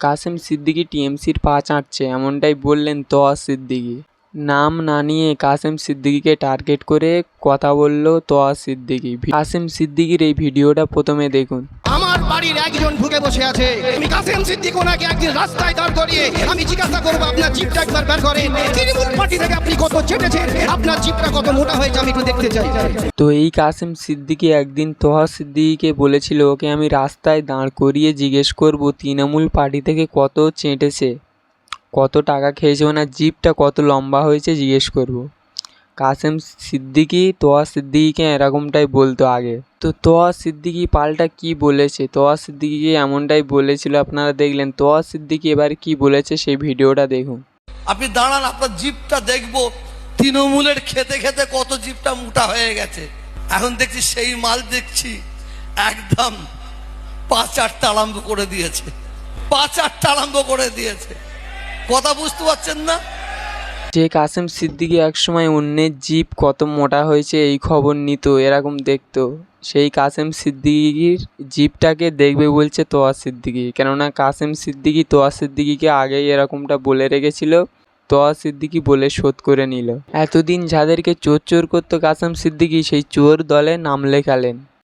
কাসেম সিদ্দিকি টিএমসির পা চাটছে এমনটাই বললেন তোয়া সিদ্দিকি। নাম না নিয়ে কাসেম সিদ্দিকিকে টার্গেট করে কথা বলল তোয়া সিদ্দিকি। কাসেম সিদ্দিকির এই ভিডিওটা প্রথমে দেখুন। আমার বাড়ির একজন ঢুকে বসে আছে। আমি কাসেম সিদ্দিক ওনাকে একদিন রাস্তায় দাঁড় করিয়ে আমি জিজ্ঞাসা করব আপনার জিপটা একবার বের করেন। তৃণমূল পার্টি থেকে আপনি কত চেটেছেন আপনার জিপটা কত মোটা হয়েছে? আমি একটু দেখতে চাই। তো এই কাসেম সিদ্দিকি একদিন তোহা সিদ্দিকিকে বলেছিল ওকে আমি রাস্তায় দাঁড় করিয়ে জিজ্ঞেস করব তৃণমূল পার্টি থেকে কত চেটেছে? কত টাকা খেয়েছে ওনার জিপটা কত লম্বা হয়েছে জিজ্ঞেস করব। কাসেম সিদ্দিকি তোয়া সিদ্দিকিকে এরকমটাই বলতো আগে। তো তোয়া সিদ্দিকি পাল্টা কি বলেছে? তোয়া সিদ্দিকিকে এমনটাই বলেছিল, আপনারা দেখলেন। তোয়া সিদ্দিকি এবার কি বলেছে সেই ভিডিওটা দেখুন। আপনি দাঁড়ান, আপনার জিপটা দেখব। তৃণমূলের খেতে খেতে কত জিপটা মোটা হয়ে গেছে। এখন দেখছি সেই মাল দেখছি, একদম পাঁচ আটটা আরম্ভ করে দিয়েছে। পাঁচ আটটা আরম্ভ করে দিয়েছে। কথা বুঝতে পারছেন না? যে কাসেম সিদ্দিকি একসময় অন্যের জিপ কত মোটা হয়েছে এই খবর নিত, এরকম দেখতো। সেই কাসেম সিদ্দিকির জিপটাকে দেখবে বলছে তোয়া সিদ্দিকি। কেননা কাসেম সিদ্দিকি তোয়া সিদ্দিকিকে আগেই এরকমটা বলে রেখেছিল তোয়া সিদ্দিকি বলে শোধ করে নিল। এতদিন যাদেরকে চোর চোর করতো কাসেম সিদ্দিকি, সেই চোর দলে নাম লেখালেন।